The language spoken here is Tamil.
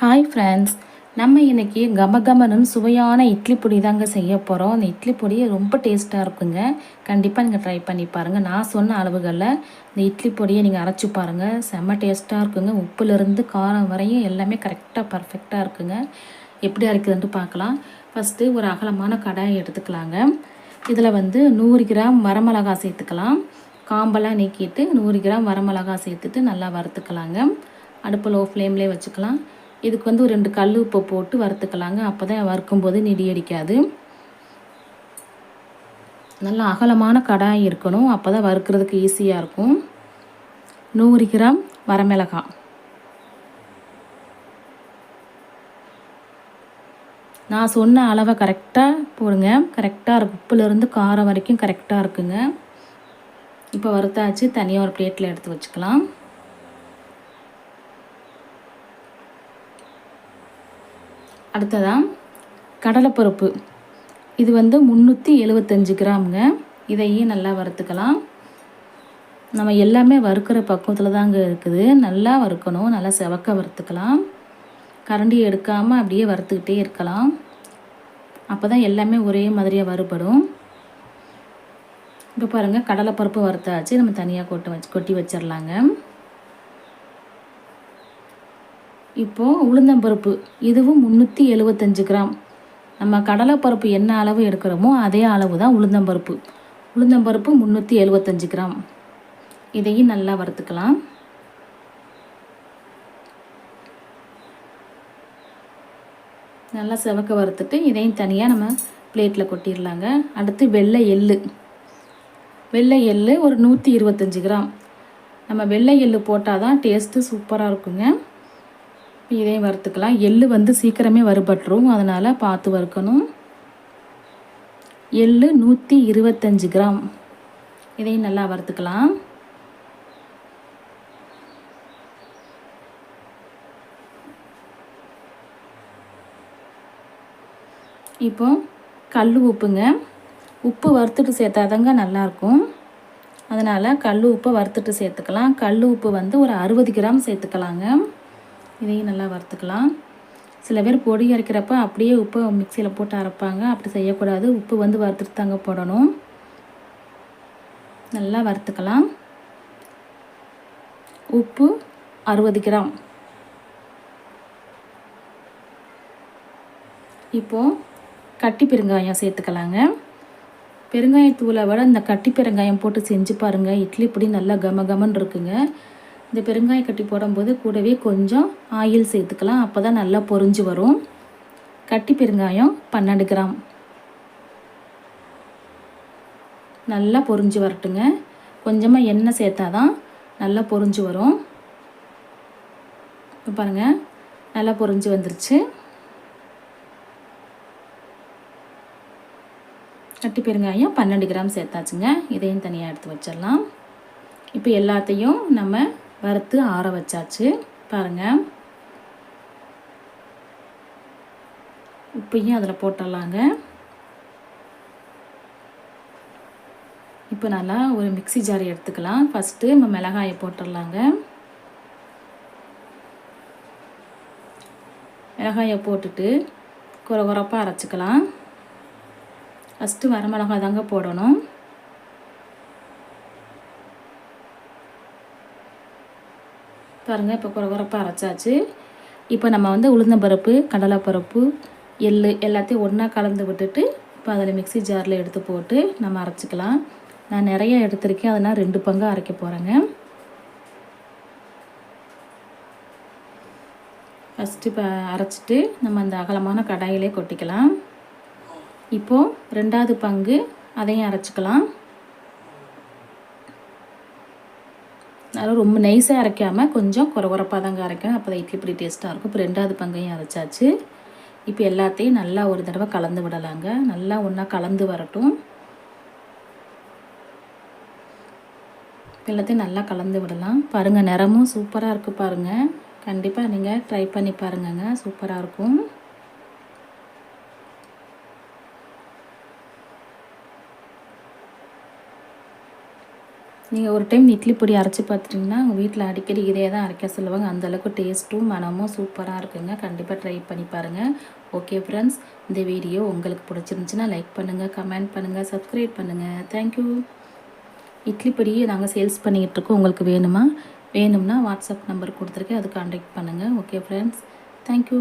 ஹாய் ஃப்ரெண்ட்ஸ் நம்ம இன்றைக்கி கமகமனும் சுவையான இட்லி பொடி தாங்க செய்ய போகிறோம் அந்த இட்லி பொடி ரொம்ப டேஸ்ட்டாக இருக்குங்க. கண்டிப்பாக நீங்கள் ட்ரை பண்ணி பாருங்கள் நான் சொன்ன அளவுகளில் இந்த இட்லி பொடியை நீங்கள் அரைச்சி பாருங்கள் செம்ம டேஸ்ட்டாக இருக்குங்க. உப்புலேருந்து காரம் வரையும் எல்லாமே கரெக்டாக பர்ஃபெக்டாக இருக்குங்க. எப்படி அரைக்குதுன்ட்டு பார்க்கலாம். ஃபஸ்ட்டு ஒரு அகலமான கடாயை எடுத்துக்கலாங்க. இதில் வந்து நூறு கிராம் வரமிளகா சேர்த்துக்கலாம். காம்பெல்லாம் நீக்கிட்டு நூறு கிராம் வரமிளகா சேர்த்துட்டு நல்லா வறுத்துக்கலாங்க. அடுப்பு லோ ஃப்ளேம்லேயே வச்சுக்கலாம். இதுக்கு வந்து ஒரு ரெண்டு கல் உப்பு போட்டு வறுத்துக்கலாங்க. அப்போ தான் வறுக்கும்போது நெடி அடிக்காது. நல்லா அகலமான கடாய் இருக்கணும். அப்போ தான் வறுக்கிறதுக்கு ஈஸியாக இருக்கும். நூறு கிராம் வரமிளகாய் நான் சொன்ன அளவை கரெக்டாக போடுங்க. கரெக்டாக இருக்கும் உப்புலேருந்து காரம் வரைக்கும் கரெக்டாக இருக்குங்க. இப்போ வறுத்தாச்சு. தனியாக ஒரு பிளேட்டில் எடுத்து வச்சுக்கலாம். அடுத்ததாக கடலைப்பருப்பு. இது வந்து முந்நூற்றி எழுபத்தஞ்சு கிராமுங்க. இதையும் நல்லா வறுத்துக்கலாம். நம்ம எல்லாமே வறுக்கிற பக்குவத்தில் தாங்க இருக்குது. நல்லா வறுக்கணும். நல்லா செவக்க வறுத்துக்கலாம். கரண்டி எடுக்காமல் அப்படியே வறுத்துக்கிட்டே இருக்கலாம். அப்போ தான் எல்லாமே ஒரே மாதிரியாக வறுபடும். இப்போ பாருங்கள் கடலைப்பருப்பு வறுத்தாச்சு. நம்ம தனியாக கொட்ட வச்சு கொட்டி வச்சிடலாங்க இப்போது உளுந்தம்பருப்பு இதுவும் முந்நூற்றி எழுபத்தஞ்சு கிராம். நம்ம கடலைப்பருப்பு என்ன அளவு எடுக்கிறோமோ அதே அளவு தான் உளுந்தம்பருப்பு. உளுந்தம்பருப்பு முந்நூற்றி எழுபத்தஞ்சு கிராம். இதையும் நல்லா வறுத்துக்கலாம். நல்லா செவக்க வறுத்துட்டு இதையும் தனியாக நம்ம பிளேட்டில் கொட்டிடலாங்க. அடுத்து வெள்ளை எள்ளு. வெள்ளை எள்ளு ஒரு நூற்றி இருபத்தஞ்சி கிராம். நம்ம வெள்ளை எள்ளு போட்டால் தான் டேஸ்ட்டு சூப்பராக இருக்குங்க. இதையும் வறுத்துக்கலாம் எள்ளு வந்து சீக்கிரமே வறுபட்டுரும். அதனால் பார்த்து வறுக்கணும். எள்ளு நூற்றி இருபத்தஞ்சி கிராம். இதையும் நல்லா வறுத்துக்கலாம். இப்போ கல் உப்புங்க. உப்பு வறுத்துட்டு சேர்த்தாதாங்க நல்லாயிருக்கும் அதனால் கல் உப்பை வறுத்துட்டு சேர்த்துக்கலாம். கல் உப்பு வந்து ஒரு அறுபது கிராம் சேர்த்துக்கலாங்க. இதையும் நல்லா வறுத்துக்கலாம். சில பேர் பொடி அரைக்கிறப்ப அப்படியே உப்பை மிக்சியில் போட்டு அரைப்பாங்க. அப்படி செய்யக்கூடாது. உப்பு வந்து வறுத்துட்டு தாங்க போடணும். நல்லா வறுத்துக்கலாம். உப்பு அறுபது கிராம். இப்போது கட்டி பெருங்காயம் சேர்த்துக்கலாங்க. பெருங்காயத்தூளை விட இந்த கட்டி பெருங்காயம் போட்டு செஞ்சு பாருங்கள் இட்லி பொடி நல்லா கம கமன்னு இருக்குங்க. இந்த பெருங்காயம் கட்டி போடும்போது கூடவே கொஞ்சம் ஆயில் சேர்த்துக்கலாம். அப்போ தான் நல்லா பொரிஞ்சு வரும். கட்டி பெருங்காயம் பன்னெண்டு கிராம். நல்லா பொரிஞ்சு வரட்டுங்க. கொஞ்சமாக எண்ணெய் சேர்த்தா தான் நல்லா பொரிஞ்சு வரும். இப்போ பாருங்கள் நல்லா பொரிஞ்சு வந்துருச்சு. கட்டி பெருங்காயம் பன்னெண்டு கிராம் சேர்த்தாச்சுங்க. இதையும் தனியாக எடுத்து வச்சிடலாம். இப்போ எல்லாத்தையும் நம்ம வறுத்து ஆற வச்சாச்சு. பாருங்கள் உப்பையும் அதில் போட்டுடலாங்க இப்போ நல்லா ஒரு மிக்சி ஜார் எடுத்துக்கலாம். ஃபஸ்ட்டு நம்ம மிளகாயை போட்டுடலாங்க மிளகாயை போட்டுட்டு குறை குறப்பாக அரைச்சிக்கலாம். ஃபஸ்ட்டு வரமிளகாய் தாங்க போடணும். பாருங்கள் இப்போ குறகுறப்பாக அரைச்சாச்சு. இப்போ நம்ம வந்து உளுந்தம்பருப்பு கடலைப்பருப்பு எள் எல்லாத்தையும் ஒன்றா கலந்து விட்டுட்டு இப்போ அதில் மிக்சி ஜாரில் எடுத்து போட்டு நம்ம அரைச்சிக்கலாம். நான் நிறைய எடுத்திருக்கேன் அதனால் ரெண்டு பங்காக அரைக்க போகிறேங்க ஃபஸ்ட்டு இப்போ அரைச்சிட்டு நம்ம அந்த அகலமான கடாயிலே கொட்டிக்கலாம். இப்போது ரெண்டாவது பங்கு அதையும் அரைச்சிக்கலாம். அதனால் ரொம்ப நைஸாக அரைக்காமல் கொஞ்சம் குறகுறப்பாக தாங்க அரைக்கணும் அப்போ தான் இட்லி இப்படி டேஸ்ட்டாக இருக்கும். இப்போ ரெண்டாவது பங்கையும் அரைச்சாச்சு. இப்போ எல்லாத்தையும் நல்லா ஒரு தடவை கலந்து விடலாங்க. நல்லா ஒன்றா கலந்து வரட்டும். எல்லாத்தையும் நல்லா கலந்து விடலாம். பாருங்கள் நிறமும் சூப்பராக இருக்குது பாருங்கள் கண்டிப்பாக நீங்கள் ட்ரை பண்ணி பாருங்கங்க. சூப்பராக இருக்கும். நீங்கள் ஒரு டைம் இட்லி பொடி அரைச்சி பார்த்துட்டிங்கன்னா உங்கள் வீட்டில் அடிக்கடி இதே தான் அரைக்க சொல்லுவாங்க. அந்தளவுக்கு டேஸ்ட்டும் மனமும் சூப்பராக இருக்குங்க. கண்டிப்பாக ட்ரை பண்ணி பாருங்கள் ஓகே ஃப்ரெண்ட்ஸ் இந்த வீடியோ உங்களுக்கு பிடிச்சிருந்துச்சின்னா லைக் பண்ணுங்கள் கமெண்ட் பண்ணுங்கள் சப்ஸ்கிரைப் பண்ணுங்கள் தேங்க்யூ இட்லி பொடியை நாங்கள் சேல்ஸ் பண்ணிக்கிட்டு இருக்கோம். உங்களுக்கு வேணுமா? வேணும்னா வாட்ஸ்அப் நம்பர் கொடுத்துருக்கேன். அது கான்டாக்ட் பண்ணுங்கள் ஓகே ஃப்ரெண்ட்ஸ் தேங்க்யூ